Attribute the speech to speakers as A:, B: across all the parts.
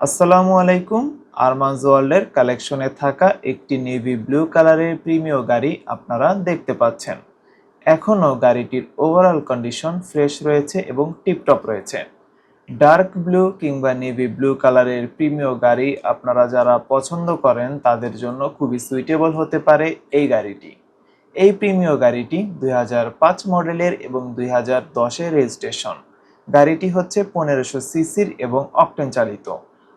A: আসসালামু আলাইকুম। আরমানজ ওয়ার্ল্ডের কালেকশনে থাকা একটি নেভি ব্লু কালারের প্রিমিয় গাড়ি আপনারা দেখতে পাচ্ছেন। এখনও গাড়িটির ওভারঅল কন্ডিশন ফ্রেশ রয়েছে এবং টিপটপ রয়েছে। ডার্ক ব্লু কিংবা নেভি ব্লু কালারের প্রিমিয় গাড়ি আপনারা যারা পছন্দ করেন, তাদের জন্য খুবই সুইটেবল হতে পারে এই গাড়িটি। এই প্রিমিয় গাড়িটি দুই হাজার পাঁচ মডেলের এবং দুই হাজার রেজিস্ট্রেশন গাড়িটি হচ্ছে পনেরোশো সিসির এবং অকটেন চালিত।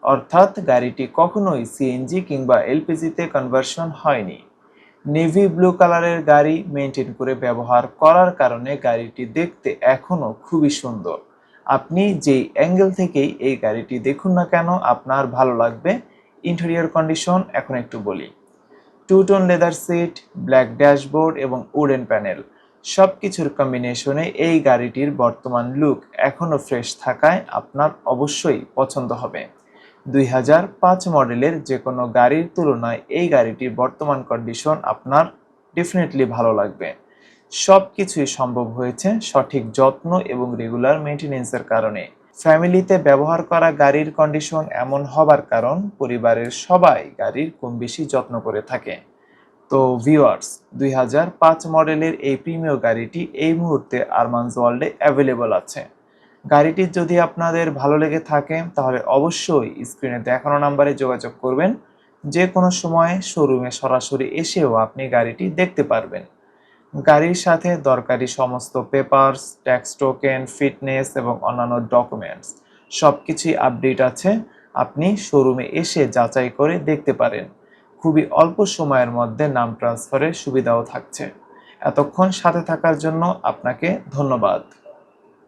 A: অর্থাৎ গাড়িটি কখনোই সিএনজি কিংবা এলপিজিতে কনভার্সন হয়নি। নেভি ব্লু কালারের গাড়ি মেনটেন করে ব্যবহার করার কারণে গাড়িটি দেখতে এখনও খুবই সুন্দর। আপনি যেই অ্যাঙ্গেল থেকেই এই গাড়িটি দেখুন না কেন, আপনার ভালো লাগবে। ইন্টেরিয়র কন্ডিশন এখন একটু বলি। Two tone leather seat black dashboard এবং উডেন প্যানেল সব কিছুর কম্বিনেশনে এই গাড়িটির বর্তমান লুক এখনও ফ্রেশ থাকায় আপনার অবশ্যই পছন্দ হবে। দুই হাজার পাঁচ মডেলের যে কোনো গাড়ির তুলনায় এই গাড়িটির বর্তমান কন্ডিশন আপনার ডেফিনেটলি ভালো লাগবে। সব কিছুই সম্ভব হয়েছে সঠিক যত্ন এবং রেগুলার মেনটেনেন্সের কারণে। ফ্যামিলিতে ব্যবহার করা গাড়ির কন্ডিশন এমন হবার কারণ পরিবারের সবাই গাড়ির কম বেশি যত্ন করে থাকে। তো ভিউয়ার্স দুই মডেলের এই প্রিমিয় গাড়িটি এই মুহূর্তে আরমানজ ওয়ার্ল্ডে অ্যাভেলেবল আছে। গাড়িটি যদি আপনাদের ভালো লেগে থাকে, তাহলে অবশ্যই স্ক্রিনে দেখানো নাম্বারে যোগাযোগ করবেন। যে কোনো সময় শোরুমে সরাসরি এসেও আপনি গাড়িটি দেখতে পারবেন। গাড়ির সাথে দরকারি সমস্ত পেপারস ট্যাক্স টোকেন ফিটনেস এবং অন্যান্য ডকুমেন্টস সব কিছুই আপডেট আছে। আপনি শোরুমে এসে যাচাই করে দেখতে পারেন। খুবই অল্প সময়ের মধ্যে নাম ট্রান্সফারের সুবিধাও থাকছে। এতক্ষণ সাথে থাকার জন্য আপনাকে ধন্যবাদ।